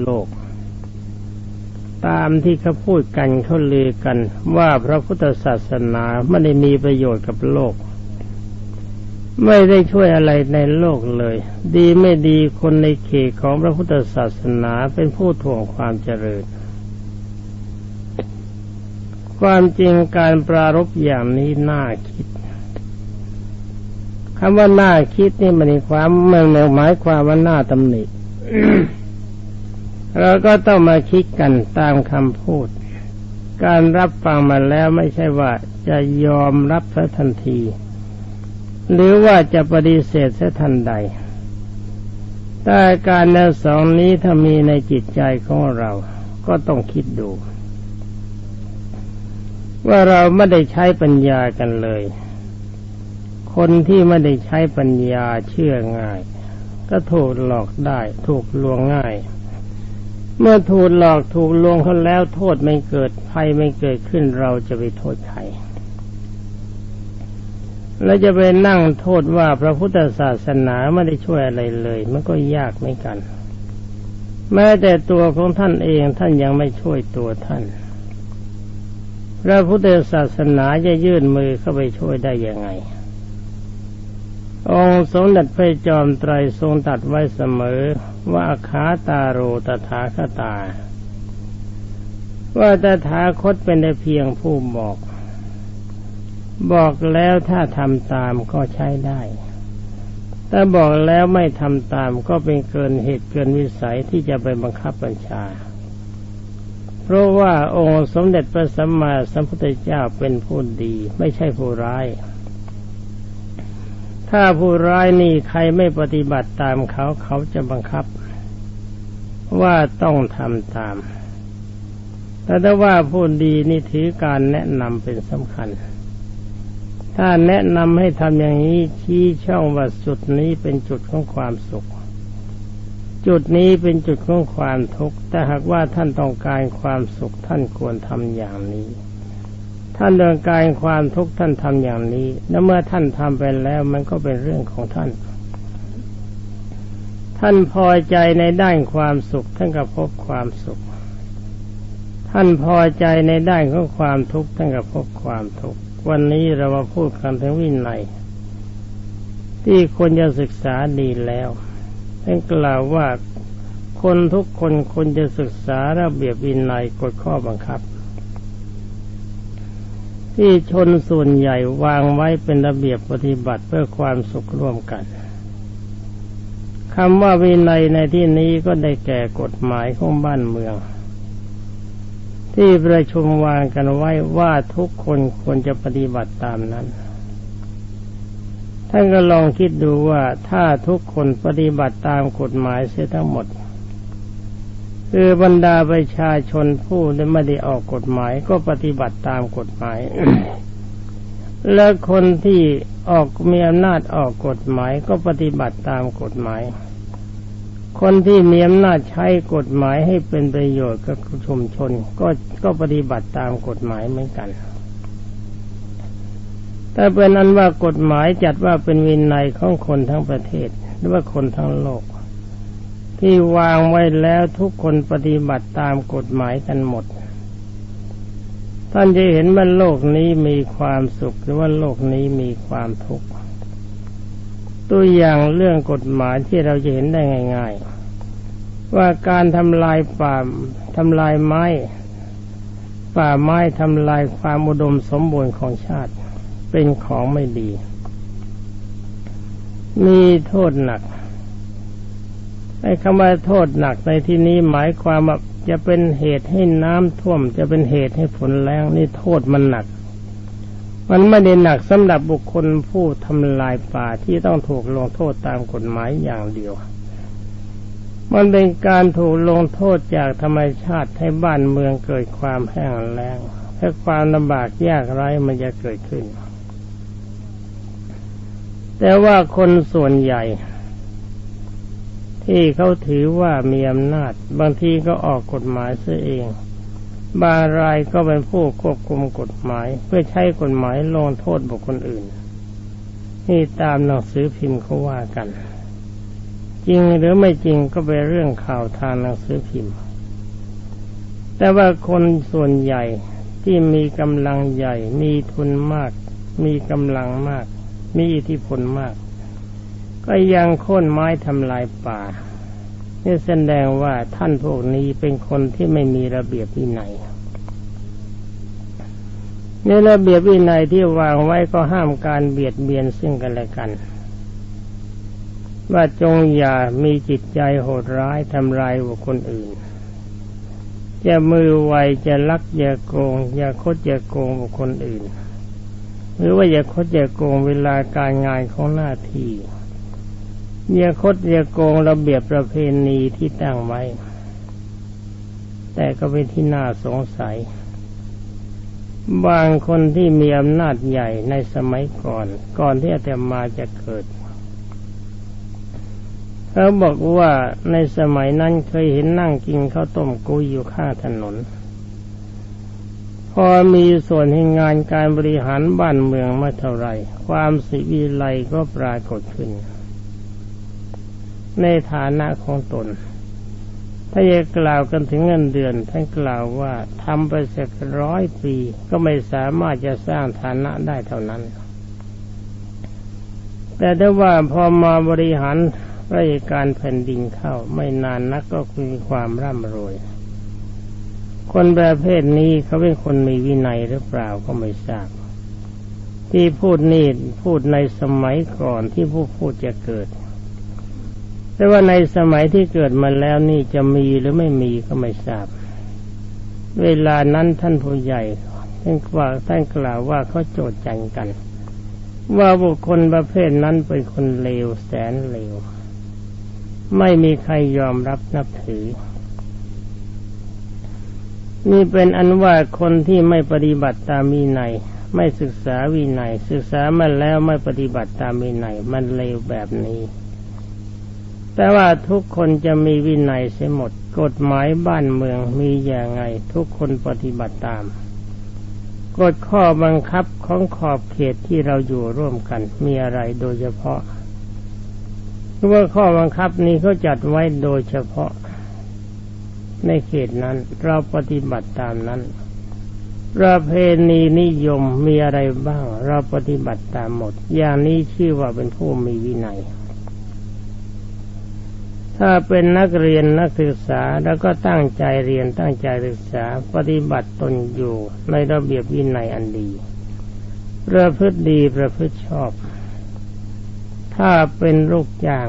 โลก ตามที่เขาพูดกันเขาเลือกันว่าพระพุทธศาสนาไม่ได้มีประโยชน์กับโลก ไม่ได้ช่วยอะไรในโลกเลย ดีไม่ดีคนในเขตของพระพุทธศาสนาเป็นผู้ถ่วงความเจริญความจริงการปรารบอย่างนี้น่าคิดคำว่าน่าคิดนี่มันมีความมันหมายความว่าน่าตำหนิ เราก็ต้องมาคิดกันตามคำพูด การรับฟังมาแล้วไม่ใช่ว่าจะยอมรับซะทันที หรือว่าจะปฏิเสธซะทันใดแต่การแนวสองนี้ถ้ามีในจิตใจของเราก็ต้องคิดดู ว่าเราไม่ได้ใช้ปัญญากันเลย คนที่ไม่ได้ใช้ปัญญาเชื่อง่าย ก็ถูกหลอกได้ ถูกลวงง่าย เมื่อถูกหลอกถูกลวงเขาแล้วโทษไม่เกิดภัยไม่เกิดขึ้นเราจะไปโทษใครแล้วจะไปนั่งโทษว่าพระพุทธศาสนาไม่ได้ช่วยอะไรเลย มันก็ยากไม่กัน แม้แต่ตัวของท่านเองท่านยังไม่ช่วยตัวท่าน พระพุทธศาสนาจะยื่นมือเข้าไปช่วยได้ยังไง องค์สมเด็จพระจอมไตรทรงตัดไว้เสมอ ว่าขาตาโรตถาคตา ว่าตถาคตเป็นแต่เพียงผู้บอก บอกแล้วถ้าทำตามก็ใช้ได้ แต่บอกแล้วไม่ทำตามก็เป็นเกินเหตุเกินวิสัยที่จะไปบังคับบัญชา เพราะว่าองค์สมเด็จพระสัมมาสัมพุทธเจ้าเป็นผู้ดีไม่ใช่ผู้ร้ายถ้าผู้ร้ายนี่ใครไม่ปฏิบัติตามเขาเขาจะบังคับ ว่าต้องทำตาม แต่ถ้าว่าผู้ดีนี่ถือการแนะนำเป็นสำคัญ ถ้าแนะนำให้ทำอย่างนี้ชี้ช่องว่าจุดนี้เป็นจุดของความสุข จุดนี้เป็นจุดของความทุกข์แต่หากว่าท่านต้องการความสุขท่านควรทำอย่างนี้ท่านต้องการความทุกข์ท่านทำอย่างนี้ แล้วเมื่อท่านทำไปแล้วมันก็เป็นเรื่องของท่าน ท่านพอใจในด้านความสุข ท่านก็พบความสุข ท่านพอใจในด้านของความทุกข์ท่านก็พบความทุกข์วันนี้เรามาพูดกันถึงวินัยที่คนจะศึกษาดีแล้วท่านกล่าวว่าคนทุกคนควรจะศึกษาระเบียบวินัยกฎข้อบังคับ ที่ชนส่วนใหญ่วางไว้เป็นระเบียบปฏิบัติเพื่อความสุขร่วมกัน คำว่าวินัยในที่นี้ก็ได้แก่กฎหมายของบ้านเมือง ที่ประชุมวางกันไว้ว่าทุกคนควรจะปฏิบัติตามนั้นท่านก็ลองคิดดูว่าถ้าทุกคนปฏิบัติตามกฎหมายเสียทั้งหมด คือบรรดาประชาชนผู้ไม่ได้ออกกฎหมายก็ปฏิบัติตามกฎหมาย และคนที่ออกมีอำนาจออกกฎหมายก็ปฏิบัติตามกฎหมาย คนที่มีอำนาจใช้กฎหมายให้เป็นประโยชน์กับชุมชน ก็ก็ปฏิบัติตามกฎหมายเหมือนกัน แต่เป็นนั้นว่ากฎหมายจัดว่าเป็นวินัยของคนทั้งประเทศ หรือว่าคนทั้งโลก ที่วางไว้แล้วทุกคนปฏิบัติตามกฎหมายกันหมด ท่านจะเห็นว่าโลกนี้มีความสุขหรือว่าโลกนี้มีความทุกข์ ตัวอย่างเรื่องกฎหมายที่เราจะเห็นได้ง่าย ๆ ว่าการทำลายป่าทำลายไม้ ป่าไม้ทำลายความอุดมสมบูรณ์ของชาติ เป็นของไม่ดี มีโทษหนักไอ้คำว่าโทษหนักในที่นี้หมายความว่าจะเป็นเหตุให้น้ำท่วม จะเป็นเหตุให้ฝนแรงนี่โทษมันหนัก มันไม่ได้หนักสำหรับบุคคลผู้ทำลายป่าที่ต้องถูกลงโทษตามกฎหมายอย่างเดียว มันเป็นการถูกลงโทษจากธรรมชาติให้บ้านเมืองเกิดความแห้งแล้งและความลำบากยากไร้มันจะเกิดขึ้น แต่ว่าคนส่วนใหญ่ ที่เขาถือว่ามีอำนาจ บางทีก็ออกกฎหมายเสียเอง บางรายก็เป็นผู้ควบคุมกฎหมาย เพื่อใช้กฎหมายลงโทษบุคคลอื่น นี่ตามหนังสือพิมพ์เขาว่ากัน จริงหรือไม่จริงก็เป็นเรื่องข่าวทางหนังสือพิมพ์ แต่ว่าคนส่วนใหญ่ที่มีกำลังใหญ่ มีทุนมาก มีกำลังมาก มีอิทธิพลมาก ก็ยังโค่นไม้ทำลายป่า นี่แสดงว่าท่านพวกนี้เป็นคนที่ไม่มีระเบียบวินัยในระเบียบวินัยที่วางไว้ก็ห้ามการเบียดเบียนซึ่งกันและกัน ว่าจงอย่ามีจิตใจโหดร้ายทำลายบุคคลอื่นจะมือไวจะลักอย่าโกง อย่าคดอย่าโกงบุคคลอื่น หรือว่าอย่าคดอย่าโกงเวลาการงานของหน้าที่ อย่าคดอย่าโกงระเบียบประเพณีที่ตั้งไว้ แต่ก็เป็นที่น่าสงสัย บางคนที่มีอำนาจใหญ่ในสมัยก่อน ก่อนที่อาตมาจะเกิดเขาบอกว่าในสมัยนั้นเคยเห็นนั่งกินข้าวต้มกุ้ยอยู่ข้างถนน พอมีส่วนให้งานการบริหารบ้านเมืองมาเท่าไรความสิวิไลก็ปรากฏขึ้น ในฐานะของตน ถ้าจะกล่าวกันถึงเงินเดือน ท่านกล่าวว่าทำไปสักร้อยปี ก็ไม่สามารถจะสร้างฐานะได้เท่านั้น แต่ถ้าว่าพอมาบริหารราชการแผ่นดินเข้า ไม่นานนักก็มีความร่ำรวย คนประเภทนี้เขาเป็นคนมีวินัยหรือเปล่าก็ไม่ทราบที่พูดนี่พูดในสมัยก่อนที่ผู้พูดจะเกิด แต่ว่าในสมัยที่เกิดมาแล้วนี่จะมีหรือไม่มีก็ไม่ทราบ เวลานั้นท่านผู้ใหญ่ท่านว่าท่านกล่าวว่าเขาโจดจันกัน ว่าบุคคลประเภทนั้นเป็นคนเลวแสนเลว ไม่มีใครยอมรับนับถือ นี่เป็นอันว่าคนที่ไม่ปฏิบัติตามวินัยไม่ศึกษาวินัยศึกษามาแล้วไม่ปฏิบัติตามวินัยมันเลวแบบนี้ แต่ว่าทุกคนจะมีวินัยเสียหมด กฎหมายบ้านเมืองมีอย่างไง ทุกคนปฏิบัติตาม กฎข้อบังคับของขอบเขตที่เราอยู่ร่วมกันมีอะไรโดยเฉพาะเพราะว่าข้อบังคับนี้เขาจัดไว้โดยเฉพาะ ในเขตนั้น เราปฏิบัติตามนั้น ประเพณีนิยมมีอะไรบ้าง เราปฏิบัติตามหมด อย่างนี้ชื่อว่าเป็นผู้มีวินัย ถ้าเป็นนักเรียนนักศึกษาแล้วก็ตั้งใจเรียนตั้งใจศึกษาปฏิบัติตนอยู่ในระเบียบวินัยอันดีประพฤติดีประพฤติชอบ ถ้าเป็นลูกจ้าง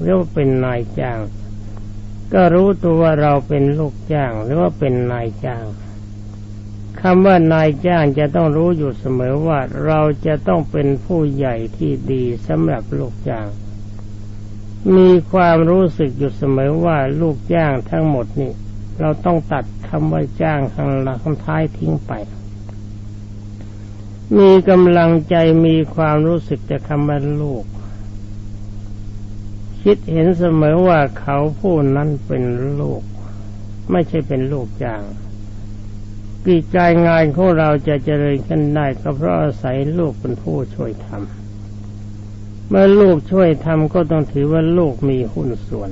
หรือว่าเป็นนายจ้าง ก็รู้ตัวว่าเราเป็นลูกจ้าง หรือว่าเป็นนายจ้างคำว่านายจ้างจะต้องรู้อยู่เสมอว่าเราจะต้องเป็นผู้ใหญ่ที่ดีสำหรับลูกจ้าง มีความรู้สึกอยู่เสมอว่าลูกจ้างทั้งหมดนี่ เราต้องตัดคำว่าจ้างข้างหลังข้างท้ายทิ้งไป มีกำลังใจมีความรู้สึกจะคำว่าลูก คิดเห็นเสมอว่าเขาผู้นั้นเป็นลูก ไม่ใช่เป็นลูกจ้างกิจการงานของเราจะเจริญขึ้นได้ก็เพราะอาศัยลูกเป็นผู้ช่วยทำ เมื่อลูกช่วยทำก็ต้องถือว่าลูกมีหุ้นส่วน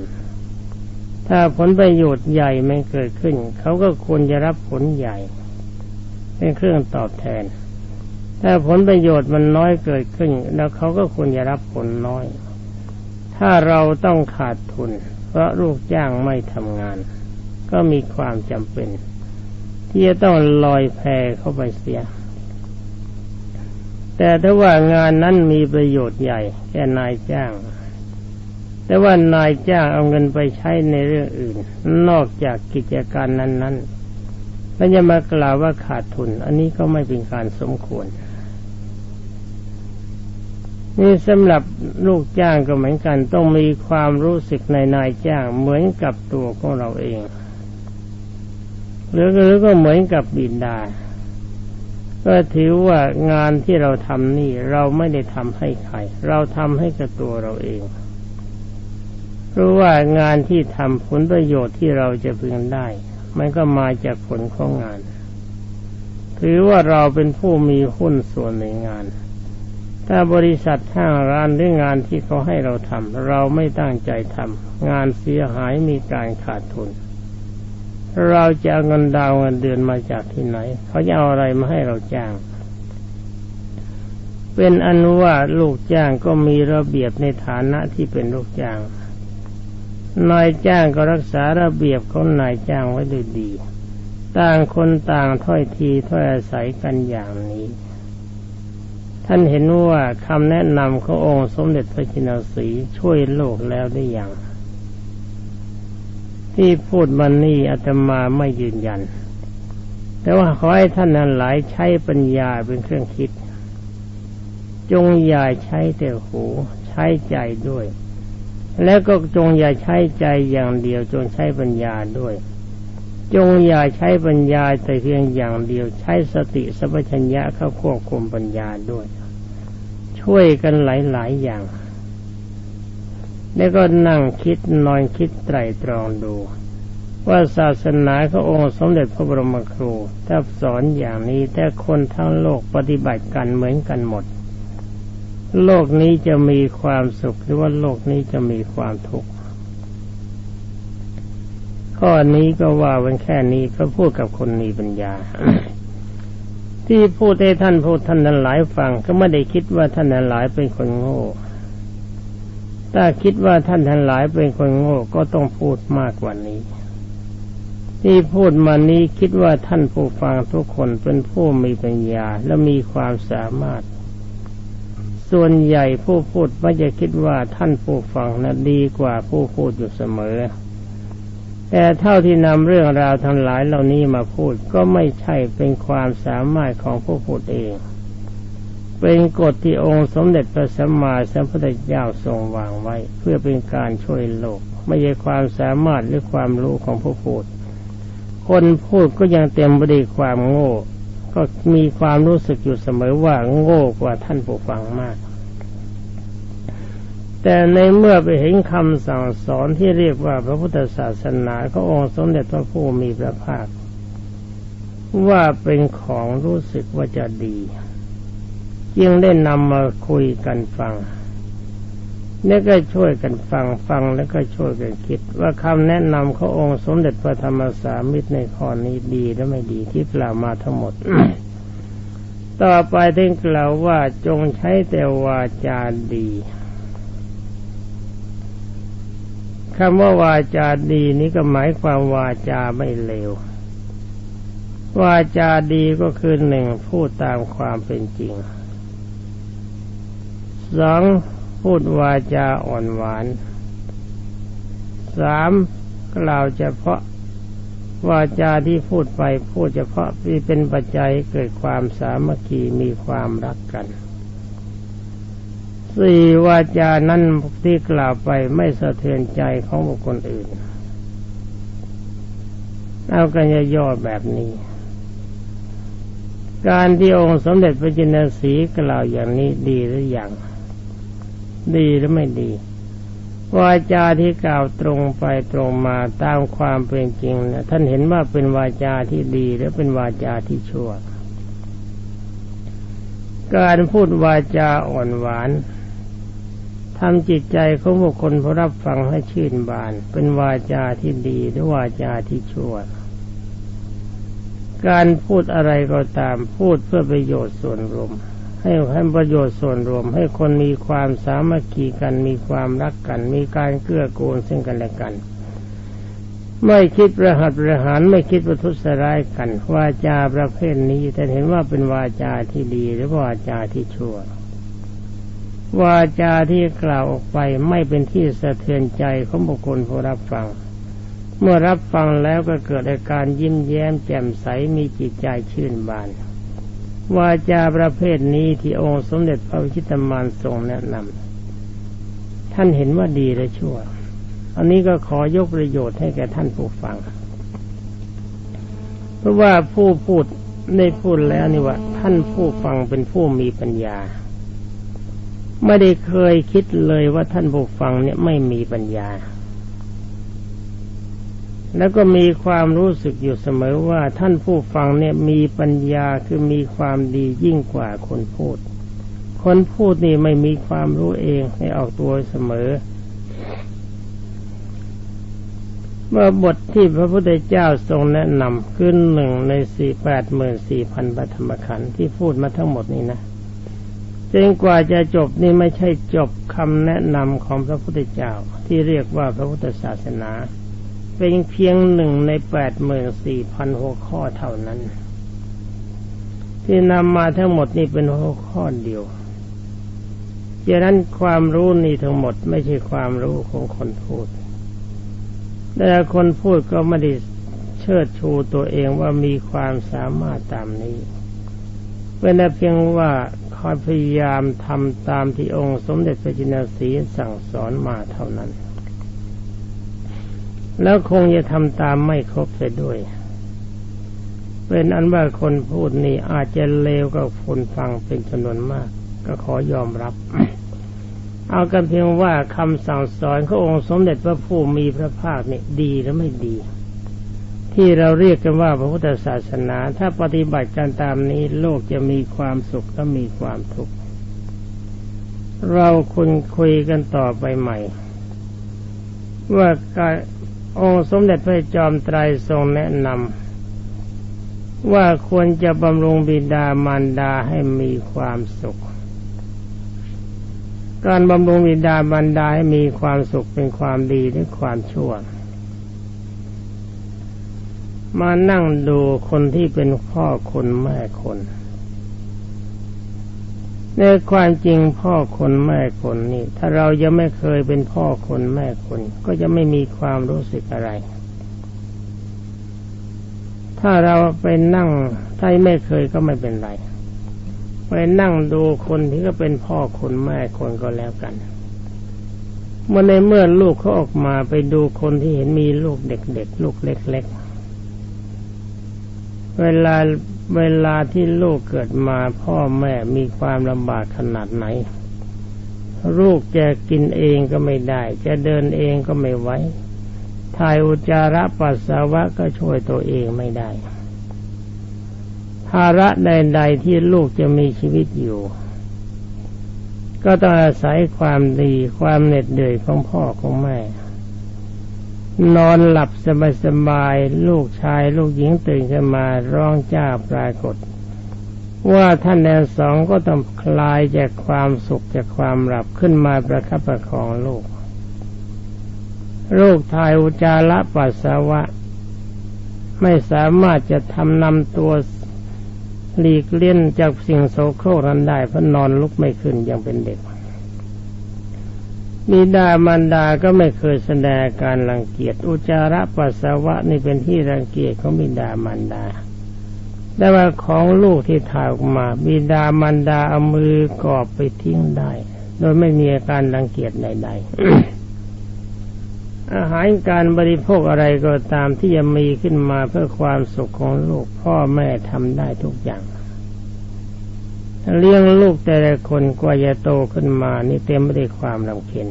ถ้าผลประโยชน์ใหญ่ไม่เกิดขึ้น เขาก็ควรจะรับผลใหญ่ เป็นเครื่องตอบแทน ถ้าผลประโยชน์มันน้อยเกิดขึ้น แล้วเขาก็ควรจะรับผลน้อย ถ้าเราต้องขาดทุน เพราะลูกจ้างไม่ทำงาน ก็มีความจำเป็น ที่จะต้องลอยแพเข้าไปเสีย แต่ถ้าว่างานนั้นมีประโยชน์ใหญ่แก่นายจ้าง แต่ว่านายจ้างเอาเงินไปใช้ในเรื่องอื่น นอกจากกิจการนั้นๆแล้วจะมากล่าวว่าขาดทุน อันนี้ก็ไม่เป็นการสมควร นี่สำหรับลูกจ้างก็เหมือนกัน ต้องมีความรู้สึกในนายจ้างเหมือนกับตัวของเราเองหรือหรือก็เหมือนกับบิดา ก็ถือว่างานที่เราทำนี่เราไม่ได้ทำให้ใคร เราทำให้กับตัวเราเองรู้ว่างานที่ทำผลประโยชน์ที่เราจะพึงได้ มันก็มาจากผลของงาน ถือว่าเราเป็นผู้มีหุ้นส่วนในงาน ถ้ถ้าบริษัทห้างร้านหรืองานที่เขาให้เราทำเราไม่ตั้งใจทำงานเสียหายมีการขาดทุน เราจะเอาเงินดาวเงินเดือนมาจากที่ไหน เขาจะเอาอะไรมาให้เราจ้าง เป็นอันว่าลูกจ้างก็มีระเบียบในฐานะที่เป็นลูกจ้าง นายจ้างก็รักษาระเบียบของนายจ้างไว้ด้วยดี ต่างคนต่างถ้อยทีถ้อยอาศัยกันอย่างนี้ ท่านเห็นว่าคำแนะนำขององค์สมเด็จพระจินสีช่วยโลกแล้วได้อย่าง ที่พูดมันนี่อาตมาไม่ยืนยัน แต่ว่าขอให้ท่านนั้นหลายใช้ปัญญาเป็นเครื่องคิด จงอย่าใช้แต่หูใช้ใจด้วย แล้วก็จงอย่าใช้ใจอย่างเดียว จงใช้ปัญญาด้วย จงอย่าใช้ปัญญาแต่เพียงอย่างเดียว ใช้สติสัพชัญญะเข้าควบคุมปัญญาด้วย ช่วยกันหลายๆอย่าง แล้วก็นั่งคิดนอนคิดไตรตรองดู ว่าศาสนาขององค์สมเด็จพระบรมครูถ้าสอนอย่างนี้แต่คนทั้งโลกปฏิบัติกันเหมือนกันหมด โลกนี้จะมีความสุขหรือว่าโลกนี้จะมีความทุกข์ข้อนี้ก็ว่าวันแค่นี้ก็พูดกับคนมีปัญญาที่พูดให้ท่านพูดท่านนั้นหลายฟังก็ไม่ได้คิดว่าท่านนั้นหลายเป็นคนโง่ ถ้าคิดว่าท่านทั้งหลายเป็นคนโง่ก็ต้องพูดมากกว่านี้ ที่พูดมานี้คิดว่าท่านผู้ฟังทุกคนเป็นผู้มีปัญญาและมีความสามารถ ส่วนใหญ่ผู้พูดไม่จะคิดว่าท่านผู้ฟังนะดีกว่าผู้พูดอยู่เสมอ แต่เท่าที่นำเรื่องราวทั้งหลายเหล่านี้มาพูดก็ไม่ใช่เป็นความสามารถของผู้พูดเอง เป็นกฎที่องค์สมเด็จพระสัมมาสัมพุทธเจ้าทรงวางไว้ เพื่อเป็นการช่วยโลก ไม่ใช่ความสามารถหรือความรู้ของผู้พูด คนพูดก็ยังเต็มไปด้วยความโง่ ก็มีความรู้สึกอยู่เสมอว่าโง่กว่าท่านผู้ฟังมาก แต่ในเมื่อไปเห็นคำสั่งสอนที่เรียกว่าพระพุทธศาสนาขององค์สมเด็จพระผู้มีพระภาค ว่าเป็นของรู้สึกว่าจะดี จึงได้นำมาคุยกันฟังนี่ก็ช่วยกันฟังฟังแล้วก็ช่วยกันคิด ว่าคำแนะนำขององค์สมเด็จพระธรรมสามิตรในข้อนี้ดีและไม่ดีที่กล่าวมาทั้งหมด ต่อไปท่านกล่าวว่าจงใช้แต่วาจาดีคำว่าวาจาดีนี้ก็หมายความวาจาไม่เลว วาจาดีก็คือหนึ่งพูดตามความเป็นจริง สองพูดวาจาอ่อนหวานสามกล่าวเฉพาะวาจาที่พูดไปพูดเฉพาะที่เป็นปัจจัยเกิดความสามัคคีมีความรักกันสี่วาจานั้นที่กล่าวไปไม่สะเทือนใจของบุคคลอื่น เอากันย่อแบบนี้ การที่องค์สมเด็จพระจินสีกล่าวอย่างนี้ดีหรืออยัง ดีหรือไม่ดีวาจาที่กล่าวตรงไปตรงมาตามความเป็นจริงนะท่านเห็นว่าเป็นวาจาที่ดีหรือเป็นวาจาที่ชั่ว การพูดวาจาอ่อนหวานทำจิตใจของบุคคลผู้รับฟังให้ชื่นบาน เป็นวาจาที่ดีหรือวาจาที่ชั่ว การพูดอะไรก็ตามพูดเพื่อประโยชน์ส่วนรวม ให้ให้ประโยชน์ส่วนรวม ให้คนมีความสามัคคีกันมีความรักกัน มีการเกื้อกูลซึ่งกันและกัน ไม่คิดประหัตประหารไม่คิดประทุษร้ายกัน วาจาประเภทนี้แต่เห็นว่าเป็นวาจาที่ดีหรือวาจาที่ชั่ว วาจาที่กล่าวออกไปไม่เป็นที่สะเทือนใจของบุคคลผู้รับฟัง เมื่อรับฟังแล้วก็เกิดอาการยิ้มแย้มแจ่มใสมีจิตใจชื่นบาน วาจาประเภทนี้ที่องค์สมเด็จพระวิชิตมานทรงแนะนำท่านเห็นว่าดีและชั่ว อันนี้ก็ขอยกประโยชน์ให้แก่ท่านผู้ฟัง เพราะว่าผู้พูดได้พูดแล้วนี่ว่า ท่านผู้ฟังเป็นผู้มีปัญญา ไม่ได้เคยคิดเลยว่าท่านผู้ฟังเนี่ยไม่มีปัญญา แล้วก็มีความรู้สึกอยู่เสมอว่าท่านผู้ฟังเนี่ยมีปัญญาคือมีความดียิ่งกว่าคนพูด คนพูดนี่ไม่มีความรู้เองให้ออกตัวเสมอเมื่อบทที่พระพุทธเจ้าทรงแนะนำคือหนึ่งในสี่แปดหมื่นสี่พันปฐมขันธ์ที่พูดมาทั้งหมดนี้นะจนกว่าจะจบนี่ไม่ใช่จบคำแนะนำของพระพุทธเจ้าที่เรียกว่าพระพุทธศาสนา เป็นเพียงหนึ่งในแปดหมื่นสี่พันหัวข้อเท่านั้น ที่นำมาทั้งหมดนี่เป็นหัวข้อเดียวดังนั้นความรู้นี่ทั้งหมดไม่ใช่ความรู้ของคนพูด แต่คนพูดก็ไม่ได้เชิดชูตัวเองว่ามีความสามารถตามนี้เป็นแต่เพียงว่าคอยพยายามทำตามที่องค์สมเด็จพระจินสีสั่งสอนมาเท่านั้น แล้วคงจะทำตามไม่ครบเสียด้วย เป็นอันว่าคนพูดนี่อาจจะเลวกับคนฟังเป็นจำนวนมาก ก็ขอยอมรับ เอากันเพียงว่าคำสั่งสอนขององค์สมเด็จพระผู้มีพระภาคนี่ดีหรือไม่ดี ที่เราเรียกกันว่าพระพุทธศาสนา ถ้าปฏิบัติการตามนี้โลกจะมีความสุขและมีความทุกข์เราคุยคุยกันต่อไปใหม่ ว่าการ องค์สมเด็จพระจอมไตรทรงแนะนำว่าควรจะบำรุงบิดามารดาให้มีความสุข การบำรุงบิดาบรรดาให้มีความสุขเป็นความดีหรือความชั่ว มานั่งดูคนที่เป็นพ่อคนแม่คน ในความจริงพ่อคนแม่คนนี่ ถ้าเรายังไม่เคยเป็นพ่อคนแม่คน ก็จะไม่มีความรู้สึกอะไร ถ้าเราไปนั่งถ้าไม่เคยก็ไม่เป็นไรไปนั่งดูคนที่ก็เป็นพ่อคนแม่คนก็แล้วกันเมื่อในเมื่อลูกเขาออกมาไปดูคนที่เห็นมีลูกเด็กๆลูกเล็ก ๆ เวลา เวลาที่ลูกเกิดมาพ่อแม่มีความลำบากขนาดไหน ลูกจะกินเองก็ไม่ได้ จะเดินเองก็ไม่ไหวถ่ายอุจจาระปัสสาวะก็ช่วยตัวเองไม่ได้ ภาระใดๆที่ลูกจะมีชีวิตอยู่ ก็ต้องอาศัยความดีความเหน็ดเหนื่อยของพ่อของแม่ นอนหลับสบายๆลูกชายลูกหญิงตื่นขึ้นมาร้องจ้าปรากฏ ว่าท่านแดนสองก็ต้องคลายจากความสุขจากความหลับขึ้นมาประคับประคองลูก ลูกทายอุจาระปัสสาวะ ไม่สามารถจะทำนำตัวหลีกเลี่ยนจากสิ่งโสโครกนั้นได้เพราะนอนลุกไม่ขึ้นยังเป็นเด็ก มีดามารดาก็ไม่เคยแสดงการรังเกียจอุจาระปัสสาวะนี่เป็นที่รังเกียจของบิดามารดา แต่ว่าของลูกที่ถ่ายออกมา บิดามารดาเอามือกอบไปทิ้งได้ โดยไม่มีอาการรังเกียจใดๆ อาหารการบริโภคอะไรก็ตามที่จะมีขึ้นมาเพื่อความสุขของลูกพ่อแม่ทำได้ทุกอย่าง เลี้ยงลูกแต่ละคนกว่าจะโตขึ้นมานี่เต็มไปด้วยความลำเค็ญ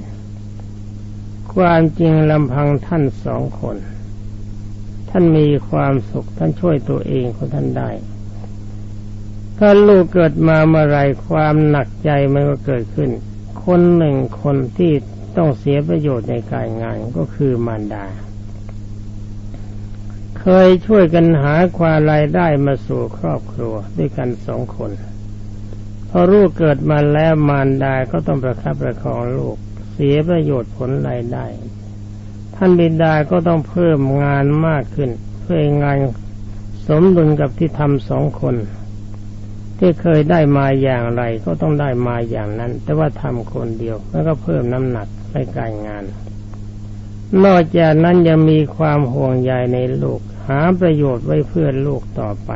ความจริงลำพังท่านสองคน ท่านมีความสุขท่านช่วยตัวเองของท่านได้ ถ้าลูกเกิดมาเมื่อไรความหนักใจมันก็เกิดขึ้น คนหนึ่งคนที่ต้องเสียประโยชน์ในการงานก็คือมารดา เคยช่วยกันหาความรายได้มาสู่ครอบครัวด้วยกันสองคน พอลูกเกิดมาแล้วมารดาก็ต้องประคับประคองลูก เสียประโยชน์ผลรายได้ ท่านบิดาก็ต้องเพิ่มงานมากขึ้น เพื่องานสมดุลกับที่ทำสองคน ที่เคยได้มาอย่างไรก็ต้องได้มาอย่างนั้น แต่ว่าทำคนเดียวแล้วก็เพิ่มน้ำหนักในการงาน นอกจากนั้นยังมีความห่วงใยในลูก หาประโยชน์ไว้เพื่อลูกต่อไป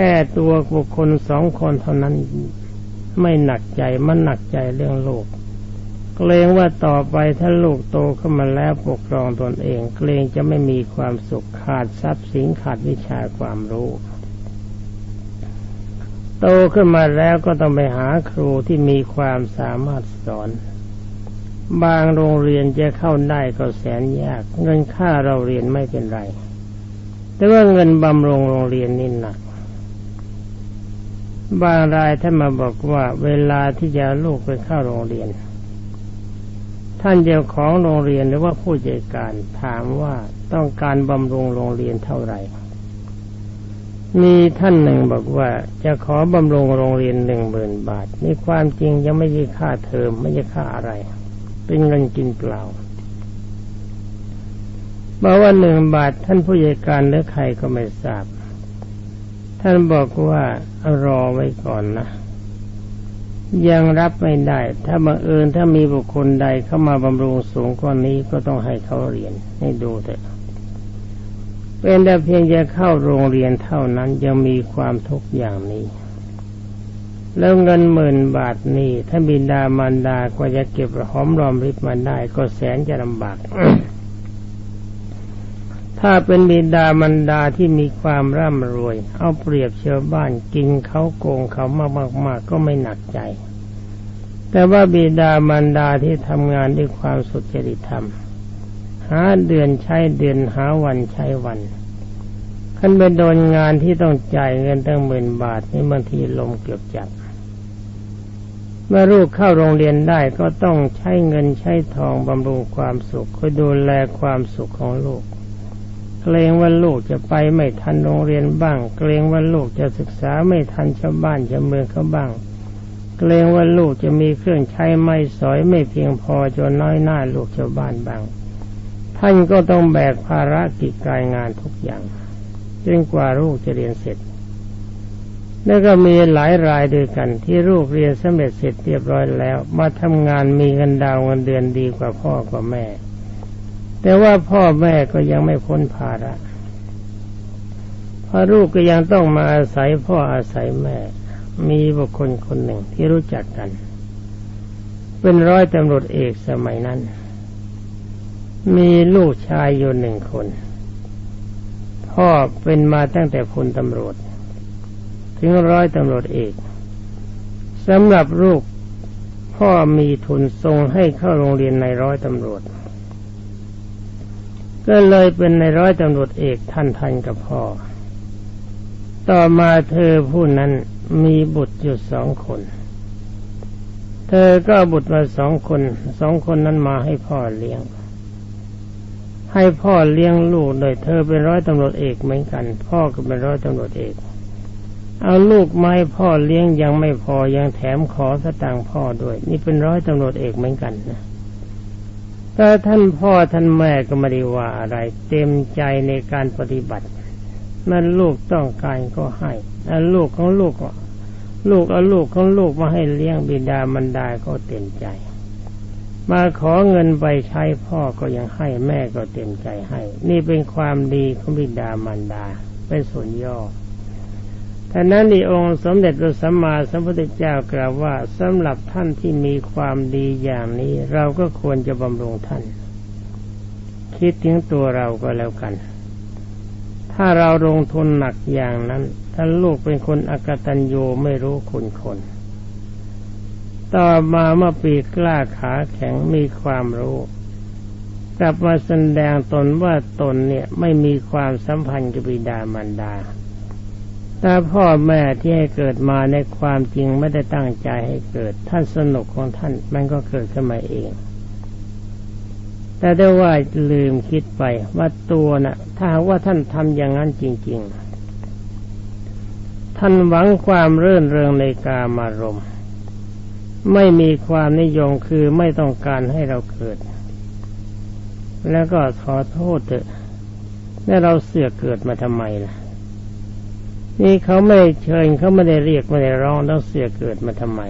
ค่ตัวบุคคลสองคนเท่านั้น ไม่หนักใจมันหนักใจเรื่องโลกเกรงว่าต่อไปถ้าลูกโตขึ้นมาแล้วปกครองตนเอง เกรงจะไม่มีความสุขขาดทรัพย์สินขาดวิชาความรู้ โตขึ้นมาแล้วก็ต้องไปหาครูที่มีความสามารถสอน บางโรงเรียนจะเข้าได้ก็แสนยาก เงินค่าเราเรียนไม่เป็นไร แต่ว่าเงินบำรุงโรงเรียนนี่หนัก บางรายท่านมาบอกว่าเวลาที่จะลูกไปเข้าโรงเรียน ท่านเจ้าของโรงเรียนหรือว่าผู้จัดการถามว่าต้องการบำรุงโรงเรียนเท่าไหร่ มีท่านหนึ่งบอกว่าจะขอบำรุงโรงเรียนหนึ่งหมื่นบาทนี่ความจริงยังไม่ใช่ค่าเทอมไม่ใช่ค่าอะไร เป็นเงินกินเปล่าบอกว่าหนึ่งบาทท่านผู้ใหญ่การหรือใครก็ไม่ทราบ ท่านบอกว่ารอไว้ก่อนนะ ยังรับไม่ได้ ถ้าบังเอิญถ้ามีบุคคลใดเข้ามาบำรุงสูงกว่านี้ก็ต้องให้เขาเรียนให้ดูเถอะเป็นแต่เพียงจะเข้าโรงเรียนเท่านั้นยังมีความทุกข์อย่างนี้ แล้วเงินหมื่นบาทนี่ถ้าบิดามารดากว่าจะเก็บหอมรอมริบมาได้ก็แสนจะลำบาก ถ้าเป็นบิดามารดาที่มีความร่ำรวย เอาเปรียบชาวบ้านกินเขาโกงเขามากๆก็ไม่หนักใจ แต่ว่าบิดามารดาที่ทำงานด้วยความสุจริตธรรม หาเดือนใช้เดือนหาวันใช้วันขันไปโดนงานที่ต้องจ่ายเงินตั้งหมื่นบาทนี่บางทีลมเกือบจับเมื่อลูกเข้าโรงเรียนได้ก็ต้องใช้เงินใช้ทองบำรุงความสุขคอยดูแลความสุขของลูก เกรงว่าลูกจะไปไม่ทันโรงเรียนบ้าง เกรงว่าลูกจะศึกษาไม่ทันชาวบ้านชาวเมืองเขาบ้าง เกรงว่าลูกจะมีเครื่องใช้ไม่สอยไม่เพียงพอจนน้อยหน้าลูกชาวบ้านบ้าง ท่านก็ต้องแบกภาระกิจการงานทุกอย่างจนกว่าลูกจะเรียนเสร็จ แล้วก็มีหลายรายด้วยกันที่ลูกเรียนสำเร็จเสร็จเรียบร้อยแล้ว มาทำงานมีเงินดาวเงินเดือนดีกว่าพ่อกว่าแม่ แต่ว่าพ่อแม่ก็ยังไม่พ้นภาระพอลูกก็ยังต้องมาอาศัยพ่ออาศัยแม่ มีบุคคลคนหนึ่งที่รู้จักกัน เป็นร้อยตำรวจเอกสมัยนั้น มีลูกชายอยู่หนึ่งคน พ่อเป็นมาตั้งแต่พลตำรวจ ถึงร้อยตำรวจเอกสำหรับลูกพ่อมีทุนทรงให้เข้าโรงเรียนในร้อยตำรวจ ก็เลยเป็นในร้อยตำรวจเอกท่านทันกับพ่อ ต่อมาเธอผู้นั้นมีบุตรอยู่สองคน เธอก็บุตรมาสองคน สองคนนั้นมาให้พ่อเลี้ยง ให้พ่อเลี้ยงลูกโดยเธอเป็นร้อยตำรวจเอกเหมือนกัน พ่อก็เป็นร้อยตำรวจเอก เอาลูกไม้พ่อเลี้ยงยังไม่พอยังแถมขอสตางค์พ่อด้วย นี่เป็นร้อยตำรวจเอกเหมือนกันนะ ถ้าท่านพ่อท่านแม่ก็ไม่ได้ว่าอะไร เต็มใจในการปฏิบัตินั่นลูกต้องการก็ให้ถ้าลูกของลูกลูกเอาลูกของลูกมาให้เลี้ยงบิดามันดาก็เต็มใจ มาขอเงินไปใช้พ่อก็ยังให้แม่ก็เต็มใจให้ นี่เป็นความดีของบิดามันดาเป็นส่วนย่อ ท่านั้นในองค์สมเด็จพระสัมมาสัมพุทธเจ้ากล่าวว่าสำหรับท่านที่มีความดีอย่างนี้ เราก็ควรจะบำรุงท่าน คิดถึงตัวเราก็แล้วกัน ถ้าเราลงทุนหนักอย่างนั้นท่านลูกเป็นคนอกตัญญูไม่รู้คุณคน ต่อมาเมื่อปีกล้าขาแข็งมีความรู้ กลับมาแสดงตนว่าตนเนี่ยไม่มีความสัมพันธ์กับบิดามารดา ถ้าพ่อแม่ที่ให้เกิดมาในความจริงไม่ได้ตั้งใจให้เกิด ท่านสนุกของท่านมันก็เกิดขึ้นมาเอง แต่ได้ว่าลืมคิดไปว่าตัวนะ่ะ ถ้าว่าท่านทำอย่างนั้นจริง ๆ ท่านหวังความเรื่นเริงในกามารมณ์ ไม่มีความนิยมคือไม่ต้องการให้เราเกิด แล้วก็ขอโทษเถอะแล้วเราเสือกเกิดมาทำไมล่ะ นี่เขาไม่เชิญเขาไม่ได้เรียกไม่ได้ร้องแล้วเสียเกิดมาทำไม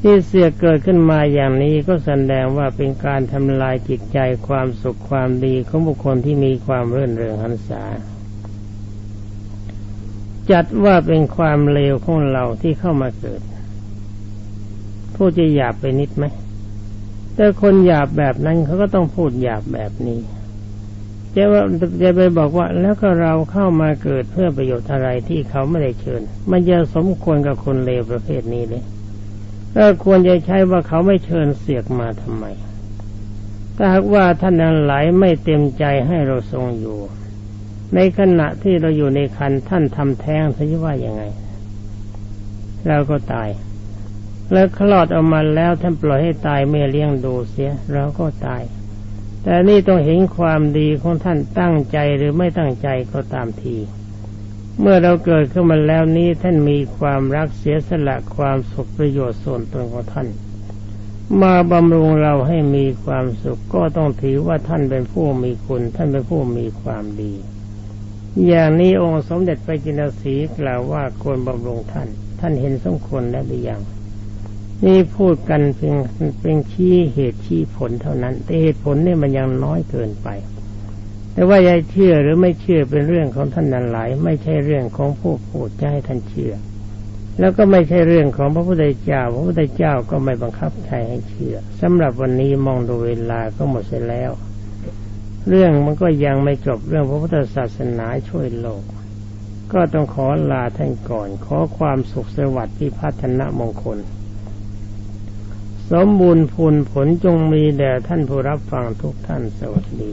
ที่เสียเกิดขึ้นมาอย่างนี้ก็แสดงว่าเป็นการทำลายจิตใจความสุขความดีของบุคคลที่มีความเรื่นเริงหันษาจัดว่าเป็นความเลวของเราที่เข้ามาเกิดผู้จะหยาบไปนิดไหมแต่คนหยาบแบบนั้นเขาก็ต้องพูดหยาบแบบนี้ จะว่าจะไปบอกว่าแล้วก็เราเข้ามาเกิดเพื่อประโยชน์อะไรที่เขาไม่ได้เชิญ มันจะสมควรกับคนเลวประเภทนี้เลยก็ควรจะใช้ว่าเขาไม่เชิญเสียกมาทำไมถ้าหากว่าท่านนั้นหลายไม่เต็มใจให้เราทรงอยู่ ในขณะที่เราอยู่ในคันท่านทำแท้งจะว่ายังไงเราก็ตาย แล้วคลอดออกมาแล้วท่านปล่อยให้ตายไม่เลี้ยงดูเสียเราก็ตาย แต่นี่ต้องเห็นความดีของท่านตั้งใจหรือไม่ตั้งใจก็ตามที เมื่อเราเกิดขึ้นมาแล้วนี้ท่านมีความรักเสียสละความสุขประโยชน์ส่วนตนของท่าน มาบำรุงเราให้มีความสุขก็ต้องถือว่าท่านเป็นผู้มีคุณ ท่านเป็นผู้มีความดี อย่างนี้องค์สมเด็จไปจินสีกล่าวว่าควรบำรุงท่าน ท่านเห็นสมควรแล้วหรือยัง นี่พูดกันเพียงเป็นชี้เหตุชี้ผลเท่านั้น แต่เหตุผลนี่มันยังน้อยเกินไป แต่ว่ายายเชื่อหรือไม่เชื่อเป็นเรื่องของท่านนั้นหลาย ไม่ใช่เรื่องของผู้พูดจะให้ท่านเชื่อ แล้วก็ไม่ใช่เรื่องของพระพุทธเจ้า พระพุทธเจ้าก็ไม่บังคับใครให้เชื่อสำหรับวันนี้มองดูเวลาก็หมดเสียแล้ว เรื่องมันก็ยังไม่จบเรื่องพระพุทธศาสนาช่วยโลก ก็ต้องขอลาท่านก่อน ขอความสุขสวัสดิ์ที่พัฒนมงคล สมบูรณ์พูนผลจงมีแด่ท่านผู้รับฟังทุกท่านสวัสดี